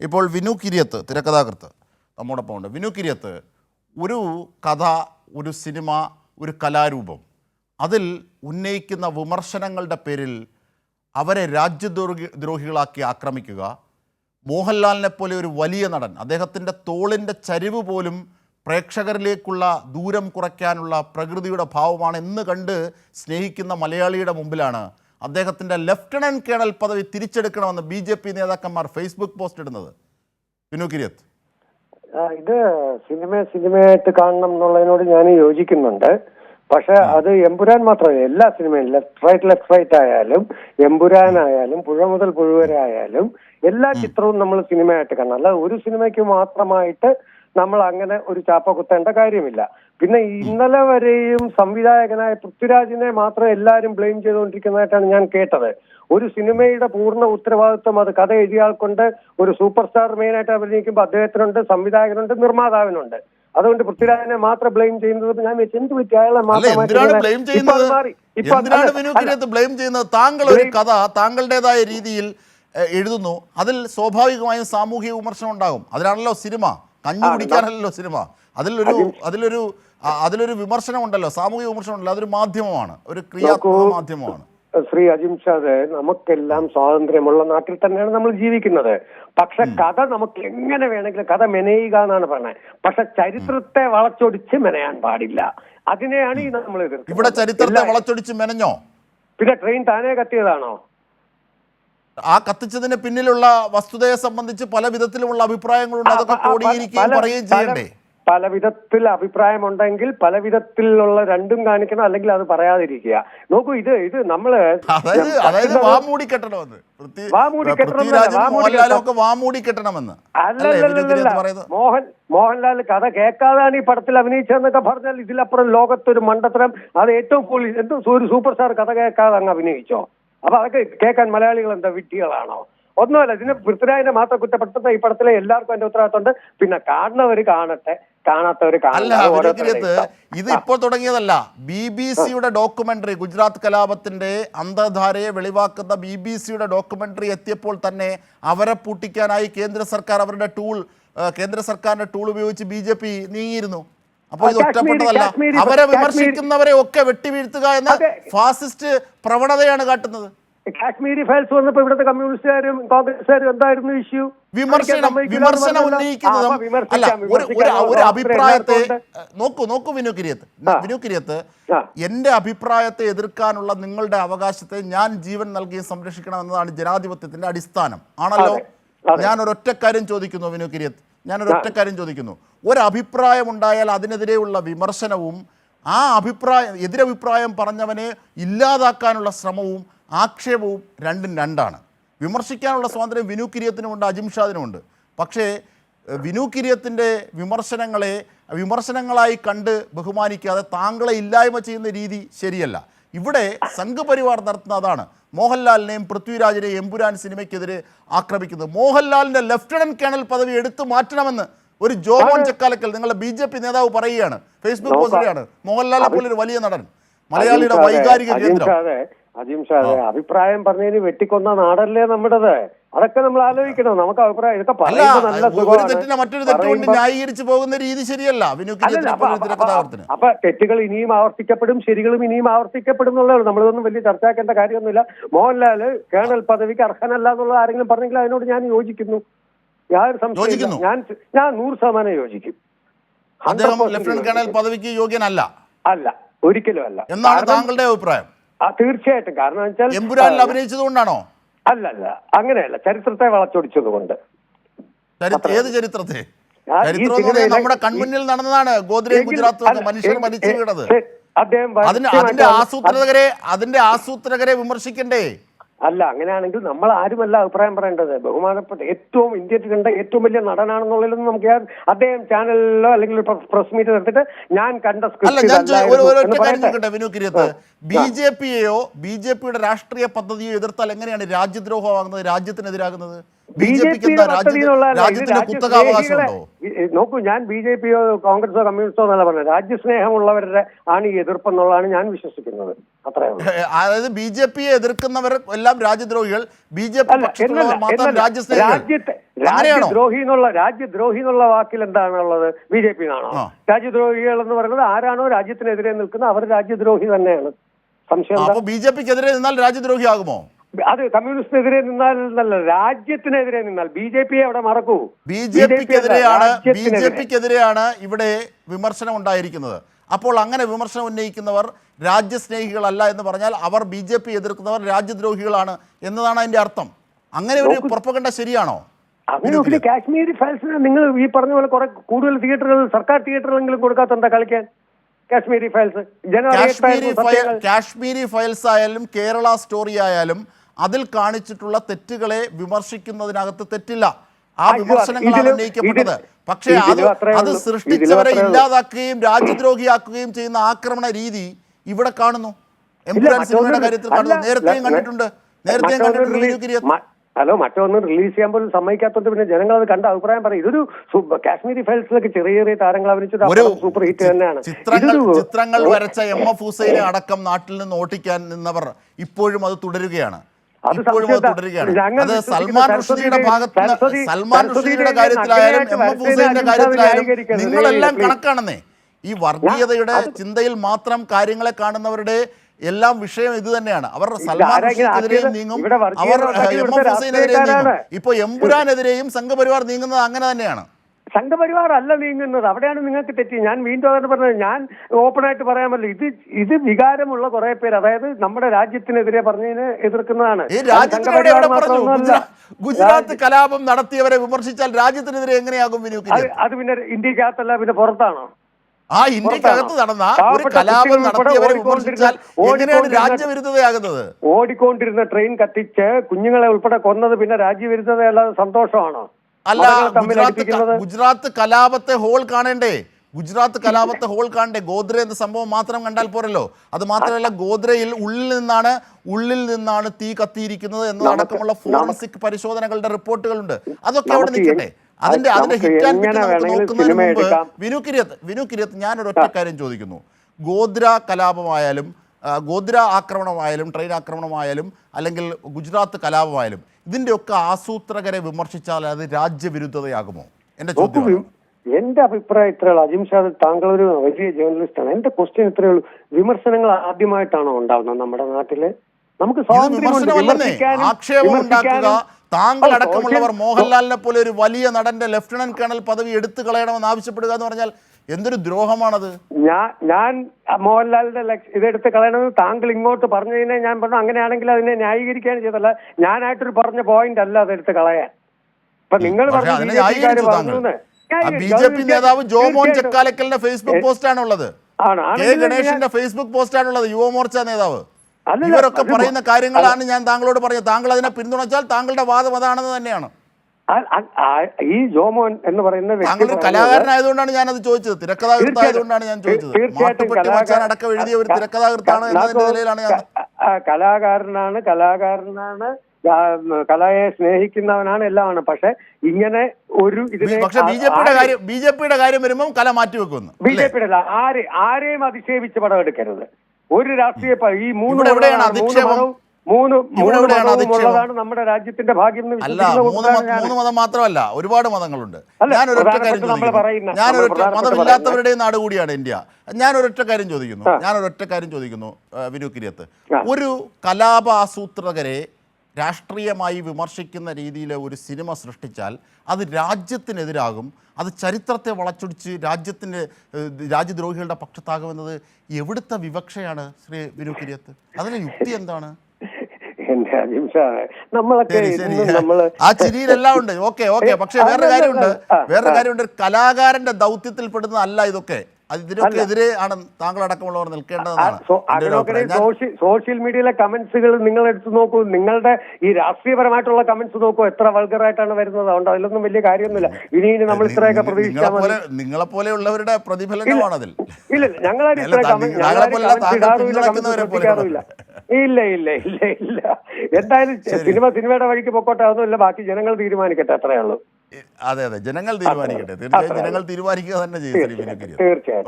ഇപ്പോൾ വിനു കിരിയത്ത് തിരക്കഥാകൃത്ത് നമ്മോടൊപ്പം ഉണ്ട്. വിനു കിരിയത്ത് ഒരു കഥ ഒരു സിനിമ ഒരു കലാരൂപം അതിൽ ഉന്നയിക്കുന്ന വിമർശനങ്ങളുടെ പേരിൽ അവരെ രാജ്യദ്രോഹി ദ്രോഹികളാക്കി ആക്രമിക്കുക മോഹൻലാലിനെ പോലെ ഒരു വലിയ നടൻ അദ്ദേഹത്തിന്റെ തോളിന്റെ ചരിവ് പോലും പ്രേക്ഷകരിലേക്കുള്ള ദൂരം കുറയ്ക്കാനുള്ള പ്രകൃതിയുടെ ഭാവമാണ് എന്ന് കണ്ട് സ്നേഹിക്കുന്ന മലയാളിയുടെ മുമ്പിലാണ് അദ്ദേഹത്തിന്റെ ലെഫ്റ്റനന്റ് കേണൽ പദവി തിരിച്ചെടുക്കണമെന്ന് ബി ജെ പി നേതാക്കന്മാർ ഫേസ്ബുക്ക് പോസ്റ്റ് ഇടുന്നത്. വിനുകിരിയത്ത് ഇത് സിനിമ സിനിമയായിട്ട് കാണണം എന്നുള്ളതിനോട് ഞാൻ യോജിക്കുന്നുണ്ട്. പക്ഷെ അത് എമ്പുരാൻ മാത്രമല്ല എല്ലാ സിനിമയും ലെഫ്റ്റ് റൈറ്റ് ലെഫ്റ്റ് റൈറ്റ് ആയാലും എമ്പുരാൻ ആയാലും പുഴ മുതൽ പുഴുവരെ ആയാലും എല്ലാ ചിത്രവും നമ്മൾ സിനിമയായിട്ട് കാണണം. അല്ല ഒരു സിനിമയ്ക്ക് മാത്രമായിട്ട് നമ്മൾ അങ്ങനെ ഒരു ചാപ്പ കുത്തേണ്ട കാര്യമില്ല. പിന്നെ ഇന്നലെ വരെയും സംവിധായകനായ പൃഥ്വിരാജിനെ മാത്രം എല്ലാവരും ബ്ലെയിം ചെയ്തുകൊണ്ടിരിക്കുന്നതായിട്ടാണ് ഞാൻ കേട്ടത്. ഒരു സിനിമയുടെ പൂർണ ഉത്തരവാദിത്വം അത് കഥ എഴുതിയ ആൾക്കൊണ്ട് ഒരു സൂപ്പർ സ്റ്റാർ മെയിനായിട്ട് അഭിനയിക്കുമ്പോൾ അദ്ദേഹത്തിനുണ്ട് സംവിധായകനുണ്ട് നിർമ്മാതാവിനുണ്ട്. അതുകൊണ്ട് പൃഥ്വിരാജിനെ മാത്രം ബ്ലെയിം ചെയ്യുന്നത് ഞാൻ എന്ത് പറ്റി അയാളെ ബ്ലെയിം ചെയ്യുന്നത്? ബ്ലെയിം താങ്കൾ ഒരു കഥ താങ്കളുടേതായ രീതിയിൽ എഴുതുന്നു. അതിൽ സ്വാഭാവികമായും സാമൂഹിക വിമർശനം ഉണ്ടാകും. അതിനാണല്ലോ സിനിമ. കഞ്ഞി കുടിക്കാനല്ലോ സിനിമ. അതിലൊരു അതിലൊരു അതിലൊരു വിമർശനം ഉണ്ടല്ലോ സാമൂഹിക വിമർശനം ഉണ്ടല്ലോ അതൊരു മാധ്യമമാണ്. ഒരു ക്രിയാത്മക മാധ്യമമാണ്. ശ്രീ അജിംഷാദ് നമുക്കെല്ലാം സ്വാതന്ത്ര്യമുള്ള നാട്ടിൽ തന്നെയാണ് നമ്മൾ ജീവിക്കുന്നത്. പക്ഷെ കഥ നമുക്ക് എങ്ങനെ വേണമെങ്കിലും കഥ മെനയുക എന്നാണ് പറഞ്ഞത്. പക്ഷെ ചരിത്രത്തെ വളച്ചൊടിച്ച് മെനയാൻ പാടില്ല. അതിനെയാണ് ഈ നമ്മൾ. ഇവിടെ ചരിത്രത്തെ വളച്ചൊടിച്ച് മെനഞ്ഞോ? പിന്നെ ട്രെയിൻ താനേ കത്തിയതാണോ? ആ കത്തിച്ചതിന് പിന്നിലുള്ള വസ്തുതയെ സംബന്ധിച്ച് പല വിധത്തിലുമുള്ള അഭിപ്രായങ്ങളുണ്ട്. അതൊക്കെ കോടിയിരിക്കുകയും പറയുകയും ചെയ്യണ്ടേ? പല വിധത്തിൽ അഭിപ്രായമുണ്ടെങ്കിൽ പല വിധത്തിലുള്ള രണ്ടും കാണിക്കണം അല്ലെങ്കിൽ അത് പറയാതിരിക്കുക. നോക്കൂ ഇത് ഇത് നമ്മൾ അതായത് അതായത് വാ കെട്ടണമെന്ന്. പൃഥ്വി- കെട്ടണം എന്നല്ല, പൃഥ്വിരാജും വാ മൂടി കെട്ടണം. ഒക്കെ വാ കെട്ടണമെന്ന്. അല്ലേ? വിനു അല്ലല്ലല്ലല്ല. കിരിയത്ത് പറയുന്നത് മോഹൻ മോഹൻലാൽ കഥ കേൾക്കാതാണ് ഈ പടത്തിൽ അഭിനയിച്ചതെന്നൊക്കെ പറഞ്ഞാൽ ഇതിലപ്പുറം ലോകത്തൊരു മണ്ടത്തരം. അത് ഏറ്റവും കൂടുതൽ എന്തോ ഒരു സൂപ്പർ സ്റ്റാർ കഥ കേൾക്കാതെ അങ്ങ് അഭിനയിച്ചോ? അപ്പൊ അതൊക്കെ കേൾക്കാൻ മലയാളികൾ എന്താ വിട്ടികളാണോ ഒന്നുമല്ല ഇതിന് പൃഥ്വിരാജിനെ മാത്രം കുറ്റപ്പെടുത്തുന്ന ഈ പടത്തിലെ എല്ലാവർക്കും അതിന്റെ ഉത്തരവാദിത്തമുണ്ട്. പിന്നെ കാണുന്നവർ കാണട്ടെ കാണാത്തവര്. ഇത് ഇപ്പോൾ തുടങ്ങിയതല്ല. ബി ബി സിയുടെ ഡോക്യുമെന്ററി ഗുജറാത്ത് കലാപത്തിന്റെ അന്തർധാരയെ വെളിവാക്കുന്ന ബി ബി സിയുടെ ഡോക്യുമെന്ററി എത്തിയപ്പോൾ തന്നെ അവരെ പൂട്ടിക്കാനായി കേന്ദ്ര സർക്കാർ അവരുടെ ടൂൾ കേന്ദ്ര സർക്കാരിന്റെ ടൂൾ ഉപയോഗിച്ച് ബി ജെ പി നീങ്ങിയിരുന്നു. അപ്പോൾ ഇത് ഒറ്റപ്പെട്ടതല്ല. അവരെ വിമർശിക്കുന്നവരെ ഒക്കെ വെട്ടിവീഴ്ത്തുക എന്ന ഫാസിസ്റ്റ് പ്രവണതയാണ് കാട്ടുന്നത്. കാശ്മീരി ഫയൽസ് വന്നപ്പോ ഇവിടുത്തെ കമ്മ്യൂണിസ്റ്റുകാരും കോൺഗ്രസ്സുകാരും എന്തായിരുന്നു ഇഷ്യൂ? വിമർശനം വിമർശനം ഉന്നയിക്കുന്നതും അല്ല ഒരു ഒരു അഭിപ്രായത്തെ നോക്കൂ നോക്കൂ വിനു കിരിയത്ത്. വിനു കിരിയത്ത് എന്റെ അഭിപ്രായത്തെ എതിർക്കാനുള്ള നിങ്ങളുടെ അവകാശത്തെ ഞാൻ ജീവൻ നൽകി സംരക്ഷിക്കണം എന്നതാണ് ജനാധിപത്യത്തിന്റെ അടിസ്ഥാനം. ആണല്ലോ. ഞാൻ ഒരൊറ്റ കാര്യം ചോദിക്കുന്നു വിനു കിരിയത്ത്. ഞാൻ ഒറ്റക്കാര്യം കാര്യം ചോദിക്കുന്നു. ഒരഭിപ്രായമുണ്ടായാൽ അതിനെതിരെയുള്ള വിമർശനവും ആ അഭിപ്രായം എതിരഭിപ്രായം പറഞ്ഞവനെ ഇല്ലാതാക്കാനുള്ള ശ്രമവും ആക്ഷേപവും രണ്ടും രണ്ടാണ്. വിമർശിക്കാനുള്ള സ്വാതന്ത്ര്യം വിനു കിരിയത്തിനുമുണ്ട് അജിംഷാദിനുമുണ്ട് പക്ഷേ വിനു കിരിയത്തിന്റെ വിമർശനങ്ങളെ വിമർശനങ്ങളായി കണ്ട് ബഹുമാനിക്കാതെ താങ്കളെ ഇല്ലായ്മ ചെയ്യുന്ന രീതി ശരിയല്ല. ഇവിടെ സംഘപരിവാർ നടത്തുന്നതാണ് മോഹൻലാലിനെയും പൃഥ്വിരാജിനെയും എമ്പുരാൻ സിനിമയ്ക്കെതിരെ ആക്രമിക്കുന്നത്. മോഹൻലാലിന്റെ ലഫ്റ്റനന്റ് കേണൽ പദവി എടുത്തു മാറ്റണമെന്ന് ഒരു ജോമോൻ ചക്കാലക്കൽ നിങ്ങളുടെ ബി ജെ പി നേതാവ് പറയുകയാണ്. ഫേസ്ബുക്ക് പോസ്റ്റിലാണ് മോഹൻലാലിനെ പോലെ ഒരു വലിയ നടൻ. മലയാളിയുടെ വൈകാരിക കേന്ദ്രം. അഭിപ്രായം പറഞ്ഞതിന് വെട്ടിക്കൊന്ന നാടല്ലേ നമ്മുടേത്? അതൊക്കെ നമ്മൾ ആലോചിക്കണം. നമുക്ക് അഭിപ്രായം ഇതൊക്കെ ഒരു. തെറ്റിനെ മറ്റൊരു തെറ്റുകൊണ്ട് ന്യായീകരിച്ച് പോകുന്ന രീതി ശരിയല്ല. അപ്പൊ- തെറ്റുകൾ ഇനിയും ആവർത്തിക്കപ്പെടും ശരികളും ഇനിയും ആവർത്തിക്കപ്പെടും എന്നുള്ളതാണ് നമ്മളിതൊന്നും വലിയ ചർച്ചയാക്കേണ്ട കാര്യമൊന്നുമില്ല. മോഹൻലാൽ കേണൽ പദവിക്ക് അർഹനല്ല എന്നുള്ളത് ആരെങ്കിലും പറഞ്ഞെങ്കിൽ അതിനോട് ഞാൻ യോജിക്കുന്നു. യാതൊരു സംശയമില്ല ഞാൻ ഞാൻ നൂറ് ശതമാനം യോജിക്കും. അദ്ദേഹം 100% ലഫ്റ്റനന്റ് കേണൽ പദവിക്ക് യോഗ്യനല്ല. അല്ല ഒരിക്കലും അല്ല എന്നാണ് താങ്കളുടെ അഭിപ്രായം? തീർച്ചയായിട്ടും. കാരണം വെച്ചാൽ എമ്പുരാനിൽ ആ, കൊണ്ടാണോ അല്ലല്ല അങ്ങനെയല്ല. ചരിത്രത്തെ വളച്ചൊടിച്ചതുകൊണ്ട് ഏത് ചരിത്രത്തെ? നമ്മുടെ കൺമുന്നിൽ നടന്നതാണ് ഗോദ്രേജ് ഗുജറാത്ത് അല്ല, മനുഷ്യർ മരിച്ചു വീണത്. അതിന്റെ ആസൂത്രകരെ അതിന്റെ ആസൂത്രകരെ വിമർശിക്കണ്ടേ? അല്ല അങ്ങനെയാണെങ്കിൽ നമ്മൾ ആരുമല്ല അഭിപ്രായം പറയേണ്ടത്. ബഹുമാനപ്പെട്ട ഏറ്റവും ഇന്ത്യയിൽ കണ്ട ഏറ്റവും വലിയ നടനാണെന്നുള്ളതിലൊന്നും നമുക്ക് അദ്ദേഹം ചാനലിലോ അല്ലെങ്കിൽ പ്രസ് മീറ്റ് നടത്തിയിട്ട് ഞാൻ കണ്ട ബി ജെ പിയെയോ ബി ജെ പിയുടെ രാഷ്ട്രീയ പദ്ധതിയോ എതിർത്താൽ എങ്ങനെയാണ് രാജ്യദ്രോഹമാകുന്നത് രാജ്യത്തിനെതിരാകുന്നത്? ബി ജെ പിക്ക് എന്താ കുത്തകാവകാശമുണ്ടോ നോക്കൂ ഞാൻ ബി ജെ പിയോ കോൺഗ്രസോ കമ്മ്യൂണിസ്റ്റോ എന്നല്ല പറഞ്ഞത്. രാജ്യസ്നേഹമുള്ളവരുടെ ആണ് ഈ എതിർപ്പെന്നുള്ളതാണ് ഞാൻ വിശ്വസിക്കുന്നത്. അത്രേ അതായത് ബി ജെ പിയെ എതിർക്കുന്നവർ എല്ലാം രാജ്യദ്രോഹികൾ. ബി ജെ പി രാജ്യത്തെ രാജ്യദ്രോഹി എന്നുള്ള രാജ്യദ്രോഹി എന്നുള്ള വാക്കിൽ എന്താണുള്ളത്? ബി ജെ പി ആണോ? രാജ്യദ്രോഹികൾ എന്ന് പറയുന്നത് ആരാണോ രാജ്യത്തിനെതിരെ നിൽക്കുന്നത്? അവർ രാജ്യദ്രോഹി തന്നെയാണ്. സംശയം? അപ്പൊ ബി ജെ പിക്കെതിരെ നിന്നാൽ രാജ്യദ്രോഹിയാകുമോ? അത് കമ്മ്യൂണിസ്റ്റിനെതിരെ നിന്നാൽ എന്നല്ല രാജ്യത്തിനെതിരെ നിന്നാൽ ബി ജെ പിയെ അവിടെ മറക്കൂ. ബി ജെ പിക്കെതിരെയാണ് ബി ജെ പിക്കെതിരെയാണ് ഇവിടെ വിമർശനം ഉണ്ടായിരിക്കുന്നത്. അപ്പോൾ അങ്ങനെ വിമർശനം ഉന്നയിക്കുന്നവർ രാജ്യസ്നേഹികളല്ല എന്ന് പറഞ്ഞാൽ അവർ ബി ജെ പി എതിർക്കുന്നവർ രാജ്യദ്രോഹികളാണ് എന്നതാണ് അതിന്റെ അർത്ഥം. അങ്ങനെ ഒരു പുറപ്പകണ്ട ശരിയാണോ? അങ്ങനെ കാശ്മീരി ഫാൻസിന് നിങ്ങൾ ഈ പറഞ്ഞ പോലെ കുറെ കൂടുതൽ തിയേറ്ററുകൾ സർക്കാർ തിയേറ്ററുകളെങ്കിലും കൊടുക്കാത്തുണ്ടോ കളിക്കാൻ? Kashmiri files Kashmiri file Kashmiri files ആയാലും കേരള സ്റ്റോറി ആയാലും അതിൽ കാണിച്ചിട്ടുള്ള തെറ്റുകളെ വിമർശിക്കുന്നതിനകത്ത് തെറ്റില്ല. ആ വിമർശനങ്ങളാണ് ഉന്നയിക്കപ്പെട്ടത്. പക്ഷേ അത് അത് സൃഷ്ടിച്ചവരെ ഇല്ലാതാക്കുകയും രാജ്യദ്രോഹിയാക്കുകയും ചെയ്യുന്ന ആക്രമണ രീതി ഇവിടെ കാണുന്നു. എംപുരാൻ സിനിമയുടെ കാര്യത്തിൽ കാണുന്നു. നേരത്തെയും കണ്ടിട്ടുണ്ട്. നേരത്തെയും കണ്ടിട്ടുണ്ട്. ഹലോ മറ്റൊന്നും റിലീസ് ചെയ്യാൻ പോലും സമ്മതിക്കാത്തത് പിന്നെ ജനങ്ങൾ അത് കണ്ട അഭിപ്രായം പറയും. ഇതൊരു കാശ്മീരി ഫയൽസിലൊക്കെ ചെറിയ ചെറിയ താരങ്ങൾ അഭിനയിച്ചത് ഒരു സൂപ്പർ ഹിറ്റ് തന്നെയാണ്. ചിത്രങ്ങൾ ചിത്രങ്ങൾ വരച്ച എം എഫ് ഹുസൈനെ അടക്കം നാട്ടിൽ നിന്ന് ഓട്ടിക്കാൻ നിന്നവർ ഇപ്പോഴും അത് തുടരുകയാണ്. ഇപ്പോഴും അത് തുടരുകയാണ്. അത് സൽമാൻ റുഷ്ദിയുടെ ഭാഗത്ത് സൽമാൻ റുഷ്ദിയുടെ കാര്യത്തിലായാലും എം എഫ് ഹുസൈന്റെ കാര്യത്തിലായാലും. നിങ്ങളെല്ലാം കണക്കാണെന്നേ. ഈ വർഗീയതയുടെ ചിന്തയിൽ മാത്രം കാര്യങ്ങളെ കാണുന്നവരുടെ എല്ലാം വിഷയം ഇത് തന്നെയാണ്. അവർ സൽമാൻ റുഷ്ദിക്കെതിരെയും നീങ്ങും. അവർ എം എഫ് ഹുസൈനെതിരെയും നീങ്ങും. രാഷ്ട്രീയക്കാരാണ്. ഇപ്പൊ എംപുരാനെതിരെയും സംഘപരിവാർ നീങ്ങുന്നത് അങ്ങനെ തന്നെയാണ്. സംഘപരിവാർ അല്ല നീങ്ങുന്നത്. അവിടെയാണ് നിങ്ങൾക്ക് തെറ്റി. ഞാൻ വീണ്ടും അതാണ് പറഞ്ഞത് ഞാൻ ഓപ്പണായിട്ട് പറയാമല്ലോ ഇത് ഇത് വികാരമുള്ള കുറെ പേര് അതായത് നമ്മുടെ രാജ്യത്തിനെതിരെ പറഞ്ഞതിന് എതിർക്കുന്നതാണ്. ഗുജറാത്ത് കലാപം നടത്തിയവരെ വിമർശിച്ചാൽ രാജ്യത്തിനെതിരെ എങ്ങനെയാകും അത് പിന്നെ ഇന്ത്യക്കകത്തല്ല പിന്നെ പുറത്താണോ? ആ ഇന്ത്യക്കകത്ത് നടന്ന ഒരു കലാപം നടത്തിയവരെ വിമർശിച്ചാൽ എങ്ങനെയാണ് രാജ്യവിരുദ്ധതയാകുന്നത്? ഓടിക്കൊണ്ടിരുന്ന ട്രെയിൻ കത്തിച്ച് കുഞ്ഞുങ്ങളെ ഉൾപ്പെടെ കൊന്നത് പിന്നെ രാജ്യവിരുദ്ധതയല്ലാതെ സന്തോഷമാണോ? അല്ല ഗുജറാത്ത് ഗുജറാത്ത് കലാപത്തെ ഹോൾ കാണണ്ടേ? ഗുജറാത്ത് കലാപത്തെ ഹോൾ കാണണ്ടേ? ഗോദ്ര എന്ന സംഭവം മാത്രം കണ്ടാൽ പോരല്ലോ. അത് മാത്രമല്ല ഗോദ്രയിൽ ഉള്ളിൽ നിന്നാണ് ഉള്ളിൽ നിന്നാണ് തീ കത്തിയിരിക്കുന്നത് എന്നതടക്കമുള്ള ഫോറൻസിക് പരിശോധനകളുടെ റിപ്പോർട്ടുകളുണ്ട്. അതൊക്കെ അവിടെ നിൽക്കട്ടെ. അതിന്റെ അതിന്റെ ഹിറ്റ് ആൻഡ് ബിറ്റ് നമുക്ക് നോക്കുന്നതിന് മുമ്പ് വിനു കിരിയത്ത് വിനു കിരിയത്ത് ഞാനൊരു ഒറ്റ കാര്യം ചോദിക്കുന്നു. ഗോദ്ര കലാപമായാലും ഗോദ്ര ആക്രമണമായാലും ട്രെയിൻ ആക്രമണമായാലും അല്ലെങ്കിൽ ഗുജറാത്ത് കലാപമായാലും ഇതിന്റെയൊക്കെ ആസൂത്രകരെ വിമർശിച്ചാൽ അത് രാജ്യവിരുദ്ധതയാകുമോ? എന്റെ ചോദ്യം എന്റെ അഭിപ്രായം ഇത്രയേ ഉള്ളൂ. അജിം ഷാദ് താങ്കൾ ഒരു വലിയ ജേർണലിസ്റ്റ് ആണ്. എന്റെ ക്വസ്റ്റ്യൻ ഇത്രയേ ഉള്ളൂ. വിമർശനങ്ങൾ ആദ്യമായിട്ടാണോ ഉണ്ടാവുന്നത് നമ്മുടെ നാട്ടിൽ? നമുക്ക് താങ്കൾ അടക്കമുള്ളവർ മോഹൻലാലിനെ പോലെ ഒരു വലിയ നടന്റെ ലഫ്റ്റനന്റ് കേണൽ പദവി എടുത്തു കളയണമെന്ന് ആവശ്യപ്പെടുക എന്ന് പറഞ്ഞാൽ എന്തൊരു ദ്രോഹമാണത്? ഞാൻ ഞാൻ മോഹൻലാലിന്റെ ഇതെടുത്ത് കളയണമെന്ന് താങ്കൾ ഇങ്ങോട്ട് പറഞ്ഞു പറഞ്ഞതിനെ ഞാൻ പറഞ്ഞു അങ്ങനെയാണെങ്കിൽ അതിനെ ന്യായീകരിക്കാൻ ചെയ്തല്ല ഞാനായിട്ടൊരു പറഞ്ഞ പോയിന്റ് അല്ല അതെടുത്ത് കളയാൻ. ഇപ്പൊ നിങ്ങൾ പറഞ്ഞു ബി ജെ പി നേതാവ് ജോമോൻ മോൻ ചെക്കാലക്കലിന്റെ ഫേസ്ബുക്ക് പോസ്റ്റ് ആണുള്ളത്. കെ ഗണേഷിന്റെ ഫേസ്ബുക്ക് പോസ്റ്റാണുള്ളത് യുവമോർച്ച നേതാവ്. ഇവരൊക്കെ പറയുന്ന കാര്യങ്ങളാണ് ഞാൻ താങ്കളോട് പറഞ്ഞത്. താങ്കൾ അതിനെ പിന്തുണച്ചാൽ താങ്കളുടെ വാദം അതാണെന്ന് തന്നെയാണ്. ഈ ജോമോൻ എന്ന് പറയുന്ന വ്യക്തി കലാകാരനായതുകൊണ്ടാണ് ഞാൻ അത് ചോദിച്ചത്. തിരക്കഥാകൃത്തായതുകൊണ്ടാണ് ഞാൻ ചോദിച്ചത്. തീർച്ചയായിട്ടും അടക്കം എഴുതിയ ഒരു തിരക്കഥാകൃത്താണ് നിലയിലാണ് ഞാൻ കലാകാരനാണ് കലാകാരനാണ് കലയെ സ്നേഹിക്കുന്നവനാണ് എല്ലാമാണ്. പക്ഷെ ഇങ്ങനെ ഒരു ഇതിനെ പക്ഷെ ബി ജെ പിയുടെ കാര്യം ബി ജെ പിയുടെ കാര്യം വരുമ്പോൾ കല മാറ്റിവെക്കുന്നു ബി ജെ പിയുടെ ആരെ ആരെയും അധിക്ഷേപിച്ച് പടമെടുക്കരുത്. ഒരു രാഷ്ട്രീയ ഈ മൂന്ന് എവിടെയാണ് അധിക്ഷേപം? മൂന്ന് മൂന്ന് നമ്മുടെ രാജ്യത്തിന്റെ ഭാഗ്യം അല്ല മൂന്ന് മത- മൂന്ന് മതം മാത്രമല്ല ഒരുപാട് മതങ്ങളുണ്ട്. ഞാൻ ഒരൊറ്റ കാര്യം ചോദിക്കുന്നു. ഞാൻ ഒരൊറ്റ മതമില്ലാത്തവരുടെ മതമില്ലാത്തവരുടെയും നാട് കൂടിയാണ് ഇന്ത്യ. ഞാൻ ഒരൊറ്റ കാര്യം ചോദിക്കുന്നു. ഞാൻ ഒരൊറ്റ കാര്യം ചോദിക്കുന്നു വിനുക്കിരിയത്ത് വിനു കിരിയത്ത്. ഒരു കലാപ ആസൂത്രകരെ രാഷ്ട്രീയമായി വിമർശിക്കുന്ന രീതിയിൽ ഒരു സിനിമ സൃഷ്ടിച്ചാൽ അത് രാജ്യത്തിനെതിരാകും. അത് ചരിത്രത്തെ വളച്ചൊടിച്ച് രാജ്യത്തിന്റെ രാജ്യദ്രോഹികളുടെ പക്ഷത്താകുമെന്നത് എവിടുത്തെ വിവക്ഷയാണ് ശ്രീ വിനു കിരിയത്ത്? അതിന് യുക്തി എന്താണ്? നമ്മളൊക്കെ നമ്മൾ ആ ചിരിയിലെല്ലാം ഉണ്ട്. Okay okay. പക്ഷെ വേറൊരു കാര്യമുണ്ട്. വേറൊരു കാര്യമുണ്ട്. കലാകാരന്റെ ദൗത്യത്തിൽ പെടുന്ന അല്ല. ഇതൊക്കെ അത് ഇതിനൊക്കെ എതിരെ ആണ് താങ്കൾ അടക്കമുള്ളവർ. ഞാൻ- സോഷ്യൽ മീഡിയയിലെ കമന്റ്സുകൾ നിങ്ങൾ എടുത്തു നോക്കൂ. നിങ്ങളുടെ ഈ രാഷ്ട്രീയപരമായിട്ടുള്ള കമന്റ്സ് നോക്കൂ. എത്ര വൾഗറായിട്ടാണ് വരുന്നത്? അതുകൊണ്ട് അതിലൊന്നും വലിയ കാര്യമൊന്നുമില്ല. ഇനി ഇനി നമ്മൾ ഇത്രയൊക്കെ പ്രതീക്ഷിക്കാൻ നിങ്ങളെ പോലെയുള്ളവരുടെ പ്രതിഫലനമാണ് അതിൽ ഇല്ല ഞങ്ങളുടെ ഞങ്ങളാരും ഇത്ര കമന്റ് ഇല്ല ഇല്ല ഇല്ല ഇല്ല. എന്തായാലും സിനിമ സിനിമയുടെ വഴിക്ക് പൊക്കോട്ടെ അതൊന്നുമില്ല. ബാക്കി ജനങ്ങൾ തീരുമാനിക്കട്ടെ അത്രേ ഉള്ളൂ. അതെ അതെ. ജനങ്ങൾ തീരുമാനിക്കട്ടെ. തീർച്ചയായും ജനങ്ങൾ തീരുമാനിക്കുക തന്നെ ചെയ്യും ശ്രീ ബിനു തീർച്ചയായിട്ടും